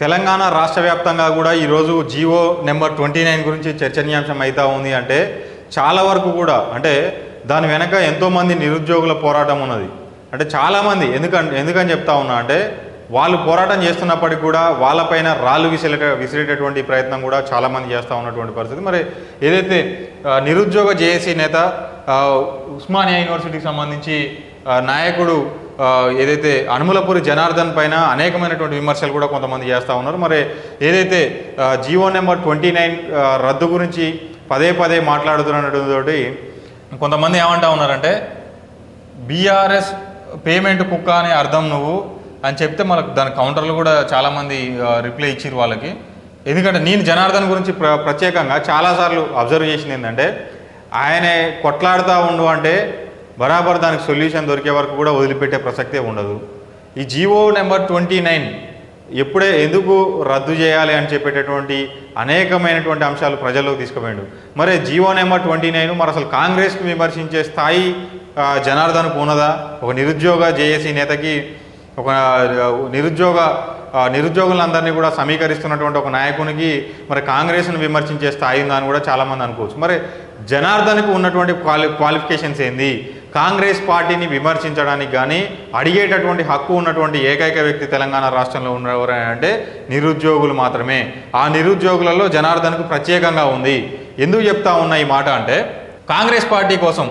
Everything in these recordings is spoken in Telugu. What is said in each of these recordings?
తెలంగాణ రాష్ట్ర వ్యాప్తంగా కూడా ఈరోజు జియో నెంబర్ ట్వంటీ నైన్ గురించి చర్చనీయాంశం అవుతా ఉంది అంటే చాలా వరకు కూడా అంటే దాని వెనక ఎంతోమంది నిరుద్యోగుల పోరాటం ఉన్నది. అంటే చాలామంది ఎందుకని ఎందుకని చెప్తా ఉన్నా అంటే వాళ్ళు పోరాటం చేస్తున్నప్పటికీ కూడా వాళ్ళపైన రాళ్ళు విసిరేట విసిరేటటువంటి ప్రయత్నం కూడా చాలామంది చేస్తూ ఉన్నటువంటి పరిస్థితి. మరి ఏదైతే నిరుద్యోగ జేఏసీ నేత ఉస్మానియా యూనివర్సిటీకి సంబంధించి నాయకుడు ఏదైతే అనుమలపురి జనార్దన్ పైన అనేకమైనటువంటి విమర్శలు కూడా కొంతమంది చేస్తూ ఉన్నారు. మరి ఏదైతే జీవో నెంబర్ ట్వంటీ నైన్ రద్దు గురించి పదే పదే మాట్లాడుతున్నటువంటి కొంతమంది ఏమంటా ఉన్నారంటే బీఆర్ఎస్ పేమెంట్ కుక్క అనే అర్థం నువ్వు అని చెప్తే మనకు దాని కౌంటర్లు కూడా చాలామంది రిప్లై ఇచ్చిరు వాళ్ళకి. ఎందుకంటే నేను జనార్దన్ గురించి ప్ర ప్రత్యేకంగా చాలాసార్లు అబ్జర్వ్ చేసింది ఏంటంటే ఆయనే కొట్లాడుతూ ఉండు అంటే బరాబర్ దానికి సొల్యూషన్ దొరికే వరకు కూడా వదిలిపెట్టే ప్రసక్తే ఉండదు. ఈ జీవో నెంబర్ ట్వంటీ నైన్ ఎప్పుడే ఎందుకు రద్దు చేయాలి అని చెప్పేటటువంటి అనేకమైనటువంటి అంశాలు ప్రజల్లోకి తీసుకుపోయిండు. మరి జీవో నెంబర్ ట్వంటీ నైన్ మరి అసలు కాంగ్రెస్కి విమర్శించే స్థాయి ఆ, జనార్దన్కు ఉన్నదా ఒక నిరుద్యోగ జేఏసీ నేతకి ఒక నిరుద్యోగ నిరుద్యోగులందరినీ కూడా సమీకరిస్తున్నటువంటి ఒక నాయకునికి మరి కాంగ్రెస్ను విమర్శించే స్థాయి ఉందని కూడా చాలామంది అనుకోవచ్చు. మరి జనార్దన్కు ఉన్నటువంటి క్వాలి క్వాలిఫికేషన్స్ ఏంది? కాంగ్రెస్ పార్టీని విమర్శించడానికి కానీ అడిగేటటువంటి హక్కు ఉన్నటువంటి ఏకైక వ్యక్తి తెలంగాణ రాష్ట్రంలో ఉన్నవారు అంటే నిరుద్యోగులు మాత్రమే. ఆ నిరుద్యోగులలో జనార్దన్కు ప్రత్యేకంగా ఉంది. ఎందుకు చెప్తా ఉన్నా ఈ మాట అంటే కాంగ్రెస్ పార్టీ కోసం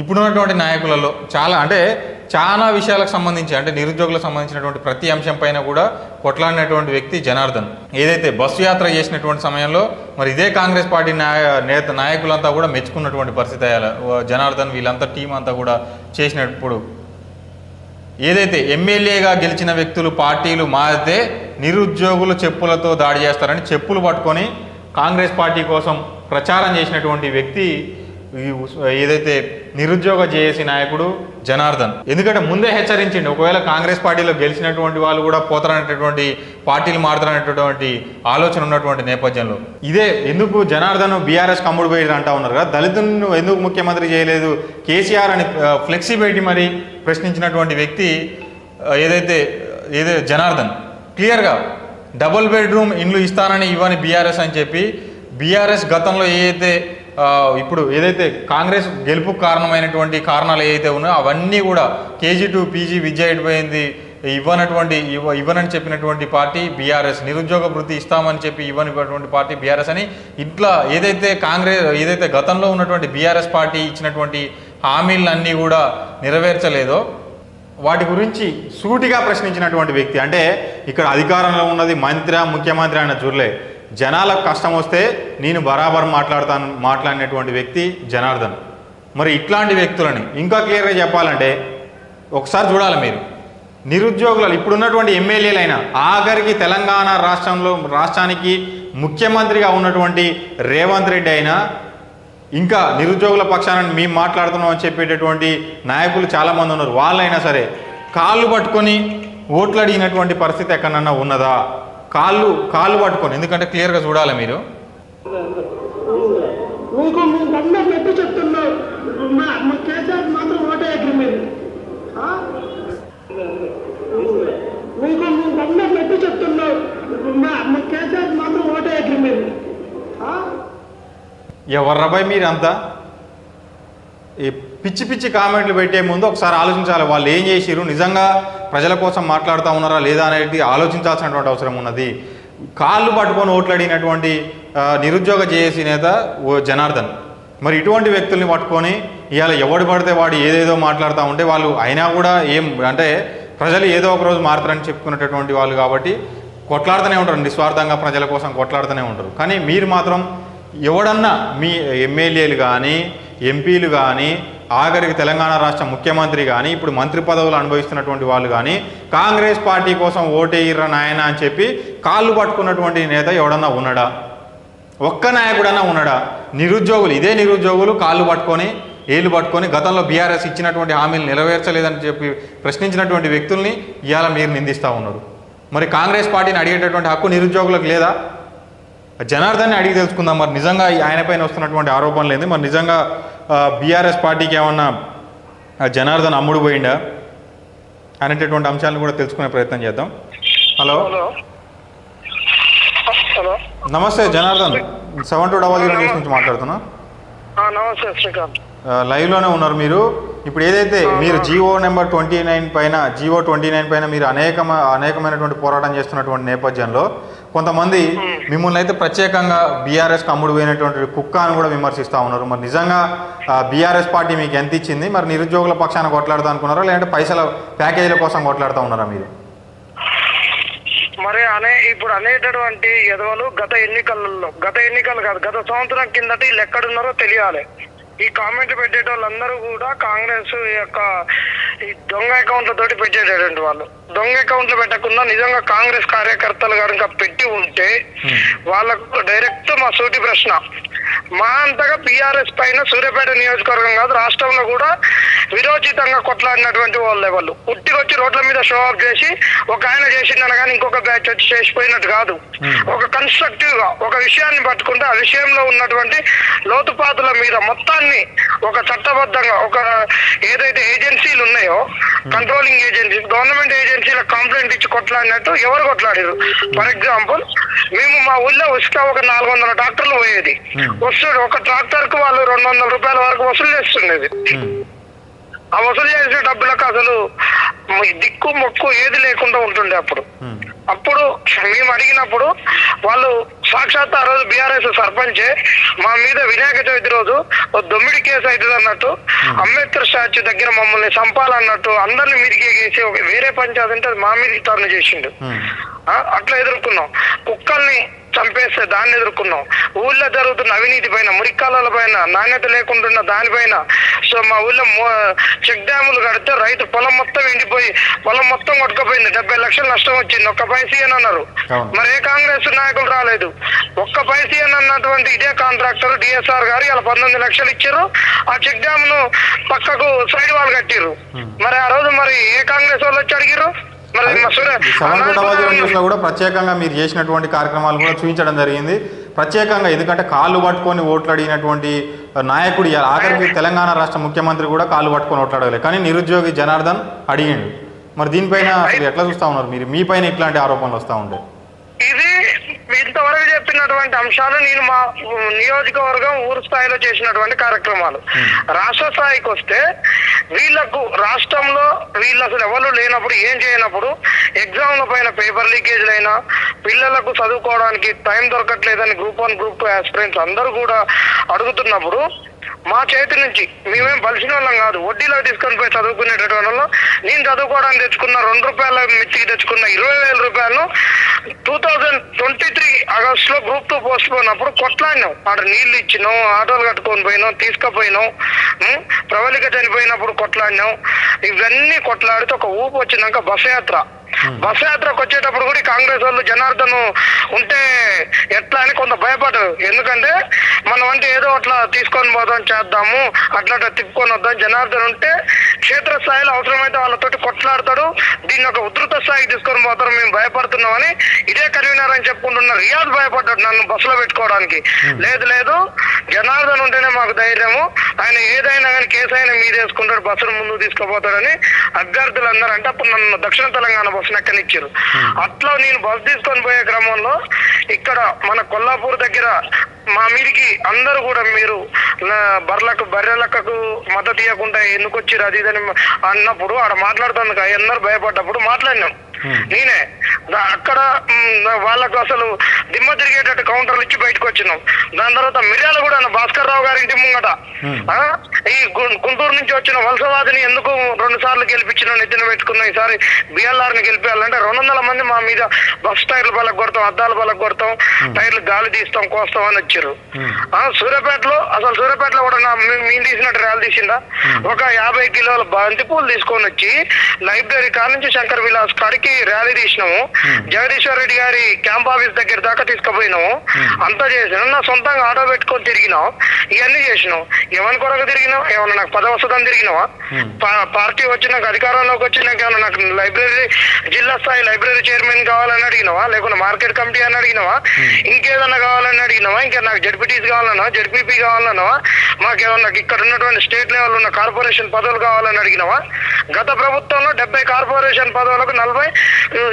ఇప్పుడున్నటువంటి నాయకులలో చాలా అంటే చాలా విషయాలకు సంబంధించి అంటే నిరుద్యోగులకు సంబంధించినటువంటి ప్రతి అంశం పైన కూడా కొట్లాడినటువంటి వ్యక్తి జనార్దన్. ఏదైతే బస్సు యాత్ర చేసినటువంటి సమయంలో మరి ఇదే కాంగ్రెస్ పార్టీ నాయ నేత నాయకులంతా కూడా మెచ్చుకున్నటువంటి పరిస్థితి అయ్యాల. జనార్దన్ వీళ్ళంతా టీం అంతా కూడా చేసినప్పుడు. ఏదైతే ఎమ్మెల్యేగా గెలిచిన వ్యక్తులు పార్టీలు మారితే నిరుద్యోగులు చెప్పులతో దాడి చేస్తారని చెప్పులు పట్టుకొని కాంగ్రెస్ పార్టీ కోసం ప్రచారం చేసినటువంటి వ్యక్తి ఏదైతే నిరుద్యోగ జేఏసీ నాయకుడు జనార్దన్ ఎందుకంటే ముందే హెచ్చరించండి ఒకవేళ కాంగ్రెస్ పార్టీలో గెలిచినటువంటి వాళ్ళు కూడా పోతారనేటటువంటి పార్టీలు మారుతారనేటటువంటి ఆలోచన ఉన్నటువంటి నేపథ్యంలో. ఇదే ఎందుకు జనార్దన్ బీఆర్ఎస్ కమ్ముడు పోయి అంటా ఉన్నారు కదా దళితులను ఎందుకు ముఖ్యమంత్రి చేయలేదు? కేసీఆర్ అని ఫ్లెక్సీ పెట్టి మరి ప్రశ్నించినటువంటి వ్యక్తి ఏదైతే ఏదైతే జనార్దన్ క్లియర్గా డబుల్ బెడ్రూమ్ ఇండ్లు ఇస్తానని ఇవ్వని బీఆర్ఎస్ అని చెప్పి బీఆర్ఎస్ గతంలో ఏదైతే అయితే ఇప్పుడు ఏదైతే కాంగ్రెస్ గెలుపు కారణమైనటువంటి కారణాలు ఏవైతే ఉన్నాయో అవన్నీ కూడా కేజీ టు పీజీ విద్య అయిపోయింది ఇవ్వనటువంటి ఇవ్వ ఇవ్వనని చెప్పినటువంటి పార్టీ బీఆర్ఎస్. నిరుద్యోగ వృత్తి ఇస్తామని చెప్పి ఇవ్వనిటువంటి పార్టీ బీఆర్ఎస్ అని ఇట్లా ఏదైతే కాంగ్రెస్ ఏదైతే గతంలో ఉన్నటువంటి బీఆర్ఎస్ పార్టీ ఇచ్చినటువంటి హామీలన్నీ కూడా నెరవేర్చలేదో వాటి గురించి సూటిగా ప్రశ్నించినటువంటి వ్యక్తి. అంటే ఇక్కడ అధికారంలో ఉన్నది మంత్రి ముఖ్యమంత్రి అయిన చూడలే. జనాలకు కష్టం వస్తే నేను బరాబర్ మాట్లాడతాను మాట్లాడినటువంటి వ్యక్తి జనార్దన్. మరి ఇట్లాంటి వ్యక్తులని ఇంకా క్లియర్గా చెప్పాలంటే ఒకసారి చూడాలి మీరు. నిరుద్యోగులు ఇప్పుడున్నటువంటి ఎమ్మెల్యేలైనా ఆఖరికి తెలంగాణ రాష్ట్రంలో రాష్ట్రానికి ముఖ్యమంత్రిగా ఉన్నటువంటి రేవంత్ రెడ్డి అయినా ఇంకా నిరుద్యోగుల పక్షాన మేము మాట్లాడుతున్నాం అని చెప్పేటటువంటి నాయకులు చాలామంది ఉన్నారు. వాళ్ళైనా సరే కాళ్ళు పట్టుకొని ఓట్లు అడిగినటువంటి పరిస్థితి ఎక్కడన్నా ఉన్నదా? కాళ్ళు కాళ్ళు పట్టుకొని ఎందుకంటే క్లియర్గా చూడాలి మీరు? మీకు మీ కేసీఆర్ మాత్రం అగ్రిమెంట్ మీకు మీ కేసీఆర్ మాత్రం మీరంతా? ఈ పిచ్చి పిచ్చి కామెంట్లు పెట్టే ముందు ఒకసారి ఆలోచించాలి. వాళ్ళు ఏం చేసిరు నిజంగా ప్రజల కోసం మాట్లాడుతూ ఉన్నారా లేదా అనేది ఆలోచించాల్సినటువంటి అవసరం ఉన్నది. కాళ్ళు పట్టుకొని ఓట్లాడినటువంటి నిరుద్యోగ జేఏసీ నేత ఓ జనార్దన్. మరి ఇటువంటి వ్యక్తుల్ని పట్టుకొని ఇవాళ ఎవడు పడితే వాడు ఏదేదో మాట్లాడుతూ ఉంటే వాళ్ళు అయినా కూడా ఏం అంటే ప్రజలు ఏదో ఒక రోజు మారుతారని చెప్పుకునేటటువంటి వాళ్ళు కాబట్టి కొట్లాడుతూనే ఉంటారు. నిస్వార్థంగా ప్రజల కోసం కొట్లాడుతూనే ఉంటారు. కానీ మీరు మాత్రం ఎవడన్నా మీ ఎమ్మెల్యేలు కానీ ఎంపీలు కానీ ఆఖరికి తెలంగాణ రాష్ట్ర ముఖ్యమంత్రి కానీ ఇప్పుడు మంత్రి పదవులు అనుభవిస్తున్నటువంటి వాళ్ళు కానీ కాంగ్రెస్ పార్టీ కోసం ఓటేయిర్రా నాయన అని చెప్పి కాళ్ళు పట్టుకున్నటువంటి నేత ఎవడన్నా ఉన్నాడా? ఒక్క నాయకుడన్నా ఉన్నాడా? నిరుద్యోగులు ఇదే నిరుద్యోగులు కాళ్ళు పట్టుకొని ఏళ్ళు పట్టుకొని గతంలో బీఆర్ఎస్ ఇచ్చినటువంటి హామీలు నెరవేర్చలేదని చెప్పి ప్రశ్నించినటువంటి వ్యక్తుల్ని ఇవాళ మీరు నిందిస్తూ ఉన్నారు. మరి కాంగ్రెస్ పార్టీని అడిగేటటువంటి హక్కు నిరుద్యోగులకు లేదా? జనార్దన్ అడిగి తెలుసుకుందాం. మరి నిజంగా ఆయన పైన వస్తున్నటువంటి ఆరోపణలు ఏంది? మరి నిజంగా బీఆర్ఎస్ పార్టీకి ఏమన్నా జనార్దన్ అమ్ముడు పోయిండా? అనేటటువంటి అంశాలను కూడా తెలుసుకునే ప్రయత్నం చేద్దాం. హలో. హలో. నమస్తే Janardhan. Seven two double zero news నుంచి మాట్లాడుతున్నా. నమస్తే శ్రీకాంత్. ఆ, లైవ్లోనే ఉన్నారు మీరు. ఇప్పుడు ఏదైతే మీరు జియో నెంబర్ ట్వంటీ నైన్ పైన జియో ట్వంటీ నైన్ పైన మీరు అనేక అనేకమైనటువంటి పోరాటం చేస్తున్నటువంటి నేపథ్యంలో కొంతమంది మిమ్మల్ని అయితే ప్రత్యేకంగా బీఆర్ఎస్కి అమ్ముడు పోయినటువంటి కుక్క అని కూడా విమర్శిస్తూ ఉన్నారు. మరి నిజంగా బీఆర్ఎస్ పార్టీ మీకు ఎంత ఇచ్చింది? మరి నిరుద్యోగుల పక్షాన కొట్లాడతా అనుకున్నారా? లేదంటే పైసల ప్యాకేజీల కోసం కొట్లాడుతూ ఉన్నారా మీరు? మరి అనే ఇప్పుడు అనేటటువంటి ఎదవలు గత ఎన్నికలలో గత ఎన్నికలు కాదు గత సంవత్సరం కిందట వీళ్ళు ఎక్కడున్నారో తెలియాలి. ఈ కామెంట్ పెట్టేటోళ్ళందరూ కూడా కాంగ్రెస్ యొక్క ఈ దొంగ అకౌంట్ల తోటి పెట్టేటటువంటి వాళ్ళు. దొంగ అకౌంట్లు పెట్టకుండా నిజంగా కాంగ్రెస్ కార్యకర్తలు కనుక పెట్టి ఉంటే వాళ్ళకు డైరెక్ట్ మా సూటి ప్రశ్న. మా అంతగా పిఆర్ఎస్ పైన సూర్యాపేట నియోజకవర్గం కాదు రాష్ట్రంలో కూడా విరోచితంగా కొట్లాడినటువంటి వాళ్ళు వాళ్ళు. ఉట్టికొచ్చి రోడ్ల మీద షో ఆఫ్ చేసి ఒక ఆయన చేసిండన కానీ ఇంకొక బ్యాచ్ వచ్చి చేసిపోయినట్టు కాదు. ఒక కన్స్ట్రక్టివ్గా ఒక విషయాన్ని పట్టుకుంటే ఆ విషయంలో ఉన్నటువంటి లోతుపాతుల మీద మొత్తాన్ని ఒక చట్టబద్ధంగా ఒక ఏదైతే ఏజెన్సీలు ఉన్నాయో కంట్రోలింగ్ ఏజెన్సీస్ గవర్నమెంట్ ఏజెన్సీల కంప్లైంట్ ఇచ్చి కొట్లాడినట్టు ఎవరు కొట్లాడారు? ఫర్ ఎగ్జాంపుల్ మేము మా ఊళ్ళో ఉసుక ఒక నాలుగు వందల ట్రాక్టర్లు పోయేది. వస్తుంది ఒక ట్రాక్టర్కు వాళ్ళు రెండు వందల రూపాయల వరకు వసూలు చేస్తుండేది. ఆ వసూలు చేసే డబ్బులకు అసలు దిక్కు మొక్కు ఏది లేకుండా ఉంటుండే అప్పుడు. అప్పుడు మేము అడిగినప్పుడు వాళ్ళు సాక్షాత్ ఆ రోజు బీఆర్ఎస్ సర్పంచే మా మీద వినాయక చవితి రోజు దొమ్మిడి కేసు అవుతుంది అన్నట్టు అంబేద్కర్ స్టాచ్యూ దగ్గర మమ్మల్ని చంపాలన్నట్టు అందరిని మీదికి ఒక వేరే పంచాయతీ అంటే మా మీదకి టర్న్ చేసిండు. అట్లా ఎదుర్కొన్నాం. కుక్కల్ని చంపేస్తే దాన్ని ఎదుర్కొన్నాం. ఊళ్ళో జరుగుతున్న అవినీతి పైన మురికాల పైన నాణ్యత లేకుండా దానిపైన సో మా ఊళ్ళో చెక్ డ్యాములు కడితే రైతు పొలం మొత్తం ఎండిపోయి పొలం మొత్తం కొట్టుకుపోయింది. డెబ్బై లక్షలు నష్టం వచ్చింది. ఒక్క పైసీ అని అన్నారు. మరి ఏ కాంగ్రెస్ నాయకులు రాలేదు? ఒక్క పైసీ అని అన్నటువంటి ఇదే కాంట్రాక్టర్ డిఎస్ఆర్ గారు ఇలా పంతొమ్మిది లక్షలు ఇచ్చారు. ఆ చెక్ డ్యామ్ను పక్కకు సైడ్ వాల్ కట్టిర్రు. మరి ఆ రోజు మరి ఏ కాంగ్రెస్ వాళ్ళు వచ్చి అడిగిర్రు? న్యూస్లో కూడా ప్రత్యేకంగా మీరు చేసినటువంటి కార్యక్రమాలు కూడా చూపించడం జరిగింది. ప్రత్యేకంగా ఎందుకంటే కాళ్ళు పట్టుకొని ఓట్లు అడిగినటువంటి నాయకుడు ఆఖరికి తెలంగాణ రాష్ట్ర ముఖ్యమంత్రి కూడా కాళ్ళు పట్టుకొని ఓట్లాడలేదు కానీ నిరుద్యోగి జనార్దన్ అడిగిండు. మరి దీనిపైన అసలు ఎట్లా చూస్తా ఉన్నారు మీరు? మీ పైన ఇట్లాంటి ఆరోపణలు వస్తూ ఉంటాయి. ఇది ఇంతవరకు చెప్పినటువంటి అంశాలు నేను మా నియోజకవర్గం ఊరు స్థాయిలో చేసినటువంటి కార్యక్రమాలు. రాష్ట్ర స్థాయికి వస్తే వీళ్ళకు రాష్ట్రంలో వీళ్ళు అసలు ఎవరు లేనప్పుడు ఏం చేయనప్పుడు ఎగ్జామ్ల పైన పేపర్ లీకేజ్లు అయినా పిల్లలకు చదువుకోవడానికి time దొరకట్లేదని group one group two aspirants అందరూ కూడా అడుగుతున్నప్పుడు మా చేతి నుంచి. మేమేం బలిసిన వాళ్ళం కాదు. వడ్డీలో తీసుకొని పోయి చదువుకునేటటువంటి వాళ్ళు. నేను చదువుకోవడానికి తెచ్చుకున్న రెండు రూపాయల మిర్చికి తెచ్చుకున్న ఇరవై వేల రూపాయలను టూ థౌజండ్ ట్వంటీ త్రీ ఆగస్ట్లో గ్రూప్ టూ పోస్ట్ పోయినప్పుడు కొట్లాడినాం. ఆడ నీళ్ళు ఇచ్చినాం ఆటోలు కట్టుకొని పోయినాం తీసుకుపోయినాం ప్రవళిక చనిపోయినప్పుడు కొట్లాడినాం. ఇవన్నీ కొట్లాడితే ఒక ఊపు వచ్చినాక బస్ యాత్ర. బస్ యాత్రకు వచ్చేటప్పుడు కూడా కాంగ్రెస్ వాళ్ళు జనార్దన్ ఉంటే ఎట్లా అని కొంత భయపడరు ఎందుకంటే మనం అంటే ఏదో అట్లా తీసుకొని పోదాం చేద్దాము అట్లా తిప్పుకొని వద్దాం. జనార్దన్ ఉంటే క్షేత్రస్థాయిలో అవసరమైతే వాళ్ళతోటి కొట్లాడతాడు. దీన్ని ఒక ఉధృత స్థాయికి తీసుకొని పోతారు. మేము భయపడుతున్నామని ఇదే కన్వీనర్ అని చెప్పుకుంటున్న రియాజ్ భయపడ్డాడు నన్ను బస్సులో పెట్టుకోవడానికి. లేదు లేదు. జనార్దన్ ఉంటేనే మాకు ధైర్యము. ఆయన ఏదైనా కానీ కేసు అయినా మీద వేసుకుంటాడు బస్సును ముందుకు తీసుకుపోతాడని అభ్యర్థులు అందరూ అంటే అప్పుడు నన్ను దక్షిణ తెలంగాణ బస్సును ఎక్కనిచ్చారు అట్లా నేను బస్సు తీసుకొని పోయే క్రమంలో ఇక్కడ మన కొల్లాపూర్ దగ్గర మా మీదికి అందరూ కూడా మీరు బర్లకు బర్రెలక్కకు మద్దతు ఇవ్వకుండా ఎందుకు వచ్చిర్రు అది ఇది అని అన్నప్పుడు ఆడ మాట్లాడుతుంది అందరూ భయపడ్డప్పుడు మాట్లాడినాం. నేనే. అక్కడ వాళ్ళకు అసలు దిమ్మ తిరిగేటట్టు కౌంటర్లు ఇచ్చి బయటకు వచ్చినాం. దాని తర్వాత మిర్యాల కూడా భాస్కర్ రావు గారి ఇంటి ముంగట. ఆ, ఈ గుంటూరు నుంచి వచ్చిన వలసవాదిని ఎందుకు రెండు సార్లు గెలిపించిన నెత్తిన పెట్టుకున్న ఈసారి బిఎల్ఆర్ని గెలిపించాలంటే రెండు వందల మంది మా మీద బస్ టైర్లు బలకు కొడతాం అద్దాలు బలకు కొడతాం టైర్లు గాలి తీస్తాం కోస్తాం అని వచ్చారు ఆ, సూర్యాపేటలో అసలు సూర్యాపేటలో కూడా నా మేము తీసినట్టు ర్యాలీ తీసిందా? ఒక యాభై కిలోల బంతి పూలు తీసుకొని వచ్చి లైబ్రరీ కాడ నుంచి శంకర్ విలాస్ కాడికి ర్యాలీ తీసినాము. జగదీశ్వర్ రెడ్డి గారి క్యాంప్ ఆఫీస్ దగ్గర దాకా తీసుకుపోయినాము. అంతా చేసినాం. నా సొంతంగా ఆటో పెట్టుకొని తిరిగినాం. ఇవన్నీ చేసినాం. ఎవరి కొరకు తిరిగినాం ఏమన్నా నాకు పదవి వస్తుందని తిరిగినావా? పార్టీ వచ్చినాక అధికారంలోకి వచ్చినాక ఏమన్నా నాకు లైబ్రరీ జిల్లా స్థాయి లైబ్రరీ చైర్మన్ కావాలని అడిగినావా? లేకుంటే మార్కెట్ కమిటీ అని అడిగినావా? ఇంకేదన్నా కావాలని అడిగినావా? ఇంకా నాకు జడ్పీటీస్ కావాలన్నా జడ్పీపీ కావాలన్నా మాకేమన్నా ఇక్కడ ఉన్నటువంటి స్టేట్ లెవెల్ ఉన్న కార్పొరేషన్ పదవులు కావాలని అడిగినావా? గత ప్రభుత్వంలో డెబ్బై కార్పొరేషన్ పదవులకు నలభై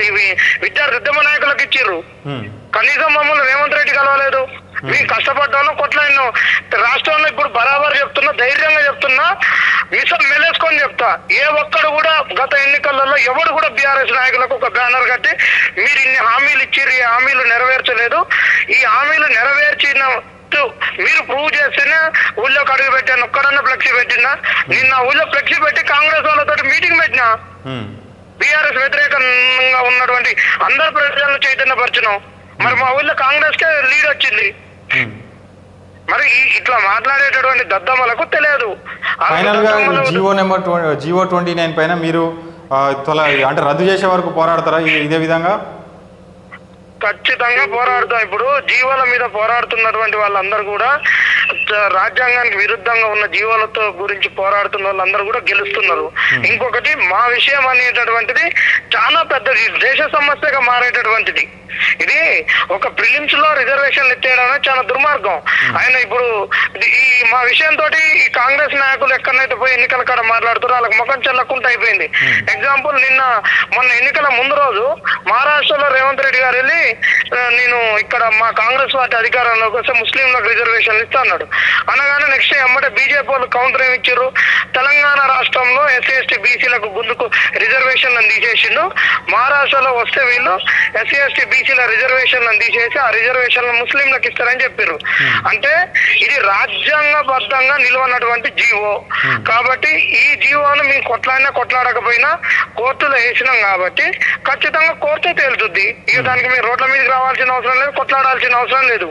ఇవి విద్యార్థి ఉద్యమ నాయకులకు ఇచ్చిర్రు. కనీసం మమ్మల్ని రేవంత్ రెడ్డి కలవలేదు. మేము కష్టపడ్డాను కొట్లాడినాం రాష్ట్రంలో ఇప్పుడు బరాబర్ చెప్తున్నా ధైర్యంగా చెప్తున్నా మిసం మెలేసుకొని చెప్తా. ఏ ఒక్కడు కూడా గత ఎన్నికలలో ఎవడు కూడా బీఆర్ఎస్ నాయకులకు ఒక బ్యానర్ కట్టి మీరు ఇన్ని హామీలు ఇచ్చిర్రు ఈ హామీలు నెరవేర్చలేదు. ఈ హామీలు నెరవేర్చిన మీరు ప్రూవ్ చేస్తేనే ఊళ్ళోకి అడుగు పెట్టాను ఒక్కడన్నా ఫ్లెక్సీ పెట్టినా. నిన్న ఊళ్ళో ఫ్లెక్సీ పెట్టి కాంగ్రెస్ వాళ్ళతో మీటింగ్ పెట్టినా. బీఆర్ఎస్ వ్యతిరేకంగా ఉన్నటువంటి అందరు ప్రజలను చైతన్యపరచడం మరి మా ఊళ్ళో కాంగ్రెస్ కే లీడ్ వచ్చింది. మరి ఈ- ఇట్లా మాట్లాడేటటువంటి దద్దమ్మలకు తెలియదు. ఫైనల్గా GO number GO twenty nine పైన మీరు అంటే రద్దు చేసే వరకు పోరాడతారా? ఇదే విధంగా? ఖచ్చితంగా పోరాడుతాం. ఇప్పుడు జీవాల మీద పోరాడుతున్నటువంటి వాళ్ళందరూ కూడా రాజ్యాంగానికి విరుద్ధంగా ఉన్న జీవాలతో గురించి పోరాడుతున్న వాళ్ళందరూ కూడా గెలుస్తున్నారు. ఇంకొకటి మా విషయం అనేటటువంటిది చాలా పెద్దది దేశ సమస్యగా మారేటటువంటిది. ఇది ఒక ప్రిలిమ్స్లో రిజర్వేషన్ ఎత్తేయడం అనేది చాలా దుర్మార్గం. ఆయన ఇప్పుడు ఇది- ఈ మా విషయంతో ఈ కాంగ్రెస్ నాయకులు ఎక్కడైతే పోయి ఎన్నికల కాడ మాట్లాడుతారో వాళ్ళకి ముఖం చెల్లకుండా అయిపోయింది. ఎగ్జాంపుల్ నిన్న మొన్న ఎన్నికల ముందు రోజు మహారాష్ట్రలో రేవంత్ రెడ్డి గారు వెళ్ళి నేను ఇక్కడ మా కాంగ్రెస్ పార్టీ అధికారంలోకి వస్తే ముస్లింలకు రిజర్వేషన్లు ఇస్తా అన్నాడు. అనగానే నెక్స్ట్ ఎమ్మటే బీజేపీ వాళ్ళు కౌంటర్ ఏమి ఇచ్చారు? తెలంగాణ రాష్ట్రంలో ఎస్సీ ఎస్టీ బీసీలకు గుందుకు రిజర్వేషన్లను తీసేసిండు. మహారాష్ట్రలో వస్తే వీళ్ళు ఎస్సీ ఎస్టీ బీసీల రిజర్వేషన్లను తీసేసి ఆ రిజర్వేషన్లు ముస్లింలకు ఇస్తారని చెప్పారు అంటే ఇది రాజ్యాంగబద్ధంగా నిలవనటువంటి జీవో. కాబట్టి ఈ జీవోను మేము కొట్లాడినా కొట్లాడకపోయినా కోర్టులో వేసినాం కాబట్టి ఖచ్చితంగా కోర్టే తేలుతుంది. ఇక దానికి మీరు రోడ్ల మీదకి రావాల్సిన అవసరం లేదు కొట్లాడాల్సిన అవసరం లేదు.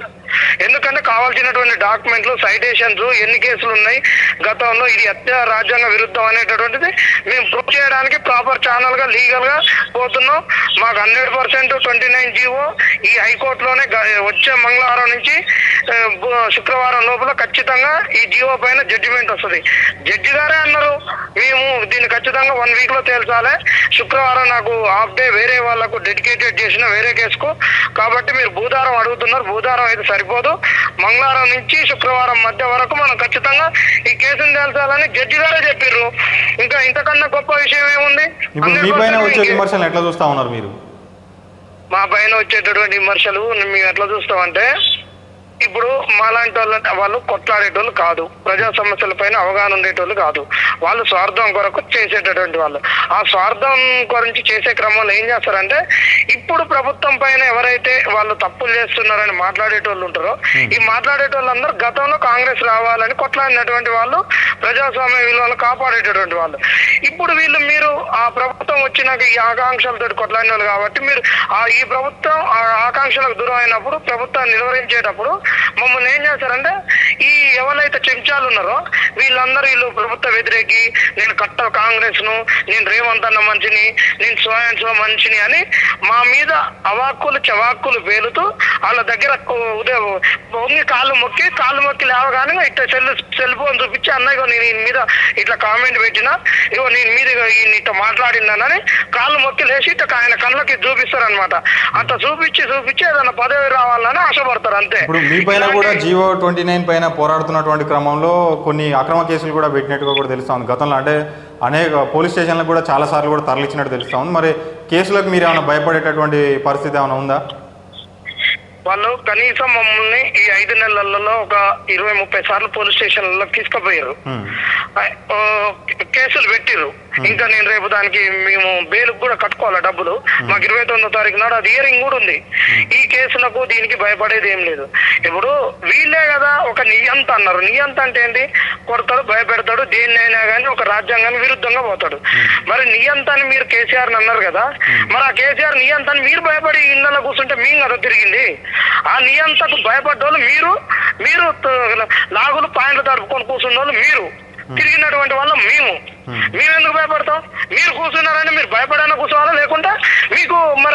ఎందుకంటే కావాల్సినటువంటి డాక్యుమెంట్లు సైటేషన్స్ ఎన్ని కేసులు ఉన్నాయి గతంలో ఇది అత్య రాజ్యాంగ విరుద్ధం అనేటటువంటిది మేము ప్రూవ్ చేయడానికి ప్రాపర్ ఛానల్గా లీగల్గా పోతున్నాం. మాకు hundred percent twenty nine GO ఈ హైకోర్టులోనే వచ్చే మంగళవారం నుంచి శుక్రవారం లోపల ఖచ్చితంగా ఈ జీవో పైన జడ్జిమెంట్ వస్తుంది. జడ్జి గారే అన్నారు మేము దీన్ని ఖచ్చితంగా వన్ వీక్లో తేల్చాలి. శుక్రవారం నాకు హాఫ్ డే వేరే వాళ్ళకు డెడికేటెడ్ చేసిన వేరే కేసుకు. కాబట్టి మీరు భూధారం అడుగుతున్నారు. భూధారం అయితే సరిపోదు. మంగళవారం నుంచి శుక్రవారం మధ్య వరకు మనం ఖచ్చితంగా ఈ కేసును తేల్చాలని జడ్జి గారే చెప్పారు ఇంకా ఇంతకన్నా గొప్ప విషయం ఏముంది? ఇప్పుడు మీ పైన 100% వచ్చే ఇంకే- విమర్శలు ఎట్లా చూస్తా ఉన్నారు మీరు? మా పైన వచ్చేటటువంటి విమర్శలు మేము ఎట్లా చూస్తామంటే ఇప్పుడు మాలాంటి వాళ్ళ వాళ్ళు కొట్లాడేటోళ్ళు కాదు. ప్రజా సమస్యల పైన అవగాహన ఉండేటోళ్ళు కాదు. వాళ్ళు స్వార్థం కొరకు చేసేటటువంటి వాళ్ళు. ఆ స్వార్థం గురించి చేసే క్రమంలో ఏం చేస్తారంటే ఇప్పుడు ప్రభుత్వం పైన ఎవరైతే వాళ్ళు తప్పులు చేస్తున్నారని మాట్లాడేటోళ్ళు ఉంటారో ఈ మాట్లాడేటోళ్ళందరూ గతంలో కాంగ్రెస్ రావాలని కొట్లాడినటువంటి వాళ్ళు ప్రజాస్వామ్య విలువలను కాపాడేటటువంటి వాళ్ళు. ఇప్పుడు వీళ్ళు మీరు ఆ ప్రభుత్వం వచ్చినాక ఈ ఆకాంక్షలతో కొట్లాడిన వాళ్ళు కాబట్టి మీరు ఆ ఈ ప్రభుత్వం ఆ ఆకాంక్షలకు దూరం అయినప్పుడు ప్రభుత్వాన్ని నిలువరించేటప్పుడు మమ్మల్ని ఏం చేస్తారంటే ఈ ఎవరైతే చెంచాలు ఉన్నారో వీళ్ళందరూ వీళ్ళు ప్రభుత్వ వ్యతిరేకి నేను కట్ట కాంగ్రెస్ను నేను రేవంత్ అన్న మంచిని నేను స్వయం మంచిని అని మా మీద అవాక్కులు చవాక్కులు పేలుతూ వాళ్ళ దగ్గర ఉదయం పొంగి కాళ్ళు మొక్కి కాళ్ళు మొక్కి లేవగానే ఇట్లా సెల్ సెల్ ఫోన్ చూపించి అన్నయ్య నేను ఈయన మీద ఇట్లా కామెంట్ పెట్టిన ఇగో నేను మీద ఈయన ఇట్లా మాట్లాడిందనని కాళ్ళు మొక్కి లేచి ఇట్లా ఆయన కళ్ళకి చూపిస్తారనమాట అట్లా చూపించి చూపించి ఏదైనా పదవి రావాలని ఆశపడతారు అంతే. ఇప్పుడు మీ పైన కూడా జియో ట్వంటీ నైన్ పైన పోరాడుతున్నటువంటి క్రమంలో కొన్ని అక్రమ కేసులు కూడా పెట్టినట్టుగా కూడా తెలుస్తా ఉంది. గతంలో అంటే అనేక పోలీస్ స్టేషన్లకు కూడా చాలా సార్లు కూడా తరలించినట్టు తెలుస్తా ఉంది. మరి కేసులకు మీరు ఏమైనా భయపడేటటువంటి పరిస్థితి ఏమైనా ఉందా? వాళ్ళు కనీసం మమ్మల్ని ఈ ఐదు నెలలలో ఒక ఇరవై ముప్పై సార్లు పోలీస్ స్టేషన్లలో తీసుకుపోయారు. కేసులు పెట్టిర్రు. ఇంకా నేను రేపు దానికి మేము బెయిల్ కూడా కట్టుకోవాలి డబ్బులు? మాకు ఇరవై తొమ్మిదో తారీఖు నాడు అది ఇయరింగ్ కూడా ఉంది. ఈ కేసులకు దీనికి భయపడేది ఏం లేదు. ఇప్పుడు వీళ్ళే కదా ఒక నియంత అన్నారు. నియంత అంటే ఏంటి? కొడతాడు భయపెడతాడు దేన్నైనా కానీ ఒక రాజ్యాంగానికి విరుద్ధంగా పోతాడు. మరి నియంత అని మీరు కేసీఆర్ అన్నారు కదా మరి ఆ కేసీఆర్ నియంత అని మీరు భయపడి ఇళ్ళలో కూర్చుంటే మేము కదా తిరిగింది. ఆ నియంతకు భయపడ్డోళ్ళు మీరు మీరు లాగులు పాయింట్లు తడుపుకొని కూర్చున్న వాళ్ళు మీరు. తిరిగినటువంటి వాళ్ళం మేము. మేము ఎందుకు భయపడతాం? మీరు కూర్చున్నారని మీరు భయపడైనా కూర్చోవాలా లేకుంటే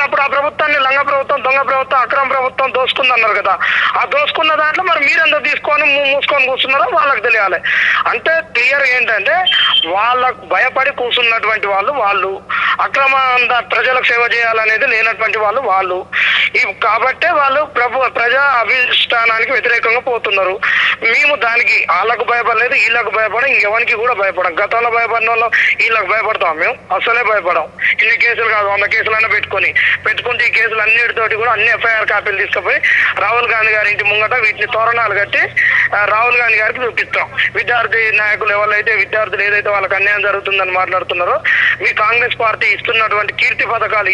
అప్పుడు ఆ ప్రభుత్వాన్ని లంగ ప్రభుత్వం దొంగ ప్రభుత్వం అక్రమ ప్రభుత్వం దోసుకుంది అన్నారు కదా. ఆ దోసుకున్న దాంట్లో మరి మీరందరూ తీసుకొని మూ- మూసుకొని కూర్చున్నారో వాళ్ళకి తెలియాలి. అంటే క్లియర్ ఏంటంటే వాళ్ళకు భయపడి కూర్చున్నటువంటి వాళ్ళు వాళ్ళు అక్రమ ప్రజలకు సేవ చేయాలనేది లేనటువంటి వాళ్ళు వాళ్ళు. ఈ కాబట్టే వాళ్ళు ప్రభు ప్రజా అభిష్టానానికి వ్యతిరేకంగా పోతున్నారు. మేము దానికి వాళ్ళకు భయపడలేదు వీళ్ళకు భయపడం ఎవరికి కూడా భయపడం. గతంలో భయపడిన వాళ్ళు వీళ్ళకి భయపడతాం మేము అసలే భయపడం. ఇన్ని కేసులు కాదు వంద కేసులైనా పెట్టుకొని. పెట్టుకుంటే ఈ కేసులు అన్నిటితోటి కూడా అన్ని ఎఫ్ఐఆర్ కాపీలు తీసుకుపోయి రాహుల్ గాంధీ గారి ఇంటి ముంగట వీటిని తోరణాలు కట్టి రాహుల్ గాంధీ గారికి చూపిస్తాం. విద్యార్థి నాయకులు ఎవరైతే విద్యార్థులు ఏదైతే వాళ్ళకి అన్యాయం జరుగుతుందని మాట్లాడుతున్నారో మీ కాంగ్రెస్ పార్టీ ఇస్తున్నటువంటి కీర్తి పథకాలు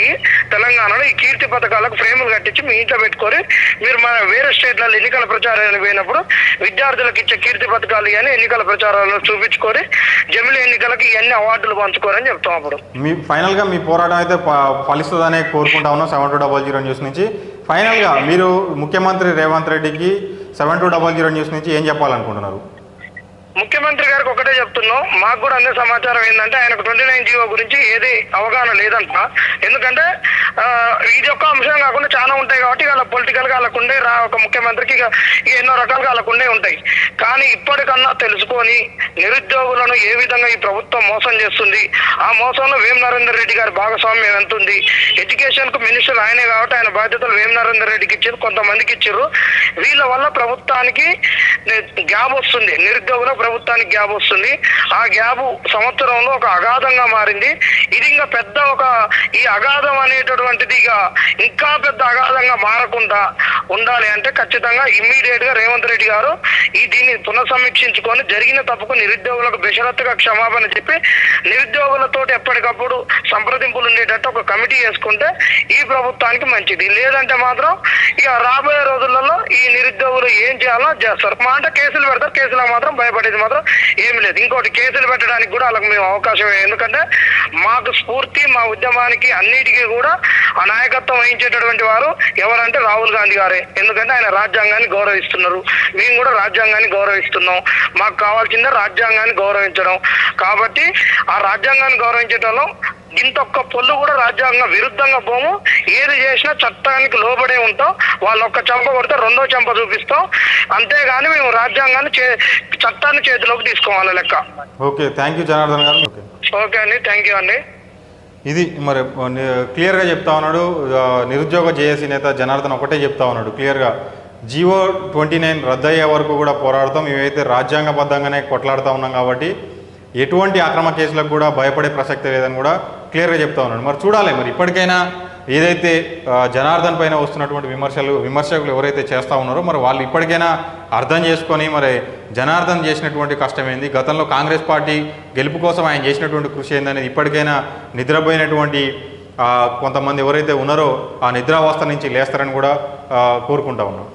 తెలంగాణలో ఈ కీర్తి పథకాలకు ఫ్రేములు కట్టించి మీ ఇంట్లో పెట్టుకొని మీరు మన వేరే స్టేట్లలో ఎన్నికల ప్రచారానికి పోయినప్పుడు విద్యార్థులకు ఇచ్చే కీర్తి పథకాలు కానీ ఎన్నికల ప్రచారాలను చూపించుకొని జమిలి ఎన్నికలకు ఇవన్నీ అవార్డులు పంచుకోరని చెప్తాం అప్పుడు. మీ ఫైనల్గా మీ పోరాటం అయితే ప- కోరు కోరుకుంటా ఉన్నాం seven two double zero news నుంచి ఫైనల్గా మీరు ముఖ్యమంత్రి రేవంత్ రెడ్డికి seven two double zero news నుంచి ఏం చెప్పాలనుకుంటున్నారు? ముఖ్యమంత్రి గారికి ఒకటే చెప్తున్నాం. మాకు కూడా అందే సమాచారం ఏంటంటే ఆయనకు ట్వంటీ నైన్ జీవో గురించి ఏది అవగాహన లేదంట. ఎందుకంటే ఇది ఒక్క అంశం కాకుండా చాలా ఉంటాయి కాబట్టి వాళ్ళ పొలిటికల్గా వాళ్ళకుండే రా ఒక ముఖ్యమంత్రికి ఇక ఎన్నో రకాలుగా వాళ్ళకుండే ఉంటాయి. కానీ ఇప్పటికన్నా తెలుసుకొని నిరుద్యోగులను ఏ విధంగా ఈ ప్రభుత్వం మోసం చేస్తుంది ఆ మోసంలో వేం నరేందర్ రెడ్డి గారి భాగస్వామ్యం ఎంత ఉంది ఎడ్యుకేషన్కు మినిస్టర్ ఆయనే కాబట్టి ఆయన బాధ్యతలు వేం నరేందర్ రెడ్డికి ఇచ్చారు కొంతమందికి ఇచ్చారు. వీళ్ళ వల్ల ప్రభుత్వానికి గ్యాప్ వస్తుంది నిరుద్యోగుల ప్రభుత్వానికి గ్యాప్ వస్తుంది. ఆ గ్యాప్ సంవత్సరంలో ఒక అగాధంగా మారింది. ఇది ఇంకా పెద్ద ఒక ఈ అగాధం అనేటటువంటిది ఇక ఇంకా పెద్ద అగాధంగా మారకుండా ఉండాలి అంటే ఖచ్చితంగా ఇమ్మీడియట్గా రేవంత్ రెడ్డి గారు ఈ దీన్ని పునఃసమీక్షించుకొని జరిగిన తప్పుకు నిరుద్యోగులకు బెషరత్తుగా క్షమాపణ చెప్పి నిరుద్యోగులతో ఎప్పటికప్పుడు సంప్రదింపులు ఉండేటట్టు ఒక కమిటీ వేసుకుంటే ఈ ప్రభుత్వానికి మంచిది. లేదంటే మాత్రం ఇక రాబోయే రోజులలో ఈ నిరుద్యోగులు ఏం చేయాలో చేస్తారు. మా అంటే కేసులు పెడతారు. కేసులకు మాత్రం భయపడేది మాత్రం ఏం లేదు. ఇంకోటి కేసులు పెట్టడానికి కూడా వాళ్ళకి మేము అవకాశం ఎందుకంటే మాకు స్ఫూర్తి మా ఉద్యమానికి అన్నిటికీ కూడా ఆ నాయకత్వం వహించేటటువంటి వారు ఎవరంటే రాహుల్ గాంధీ గారే. ఎందుకంటే ఆయన రాజ్యాంగాన్ని గౌరవిస్తున్నారు. మేము కూడా రాజ్యాంగాన్ని గౌరవిస్తున్నాం. మాకు కావాల్సిందే రాజ్యాంగాన్ని గౌరవించడం. కాబట్టి ఆ రాజ్యాంగాన్ని గౌరవించడంలో ఇంతొక్క పొల్లు కూడా రాజ్యాంగం విరుద్ధంగా పోము. ఏది చేసినా చట్టానికి లోబడే ఉంటాం. వాళ్ళు ఒక్క చెంప కొడితే రెండో చెంప చూపిస్తాం. అంతేగాని మేము రాజ్యాంగాన్ని చే చట్టాన్ని చేతిలోకి తీసుకోవాలి లెక్క. ఓకే థ్యాంక్ యూ జనార్దన్ గారు. ఓకే. ఓకే అండి థ్యాంక్ యూ అండి. ఇది మరి క్లియర్గా చెప్తా ఉన్నాడు. నిరుద్యోగ జేఏసీ నేత జనార్దన్ ఒకటే చెప్తా ఉన్నాడు క్లియర్గా. జియో ట్వంటీ నైన్ రద్దయ్యే వరకు కూడా పోరాడతాం. ఇవైతే రాజ్యాంగబద్ధంగానే కొట్లాడుతూ ఉన్నాం కాబట్టి ఎటువంటి అక్రమ కేసులకు కూడా భయపడే ప్రసక్తి లేదని కూడా క్లియర్గా చెప్తా ఉన్నాడు. మరి చూడాలి మరి ఇప్పటికైనా ఏదైతే జనార్దన్ పైన వస్తున్నటువంటి విమర్శలు విమర్శకులు ఎవరైతే చేస్తూ ఉన్నారో మరి వాళ్ళు ఇప్పటికైనా అర్థం చేసుకొని మరి జనార్దన్ చేసినటువంటి కష్టం ఏంది? గతంలో కాంగ్రెస్ పార్టీ గెలుపు కోసం ఆయన చేసినటువంటి కృషి ఏందనేది ఇప్పటికైనా నిద్రపోయినటువంటి కొంతమంది ఎవరైతే ఉన్నారో ఆ నిద్రావస్థ నుంచి లేస్తారని కూడా కోరుకుంటా ఉన్నాం.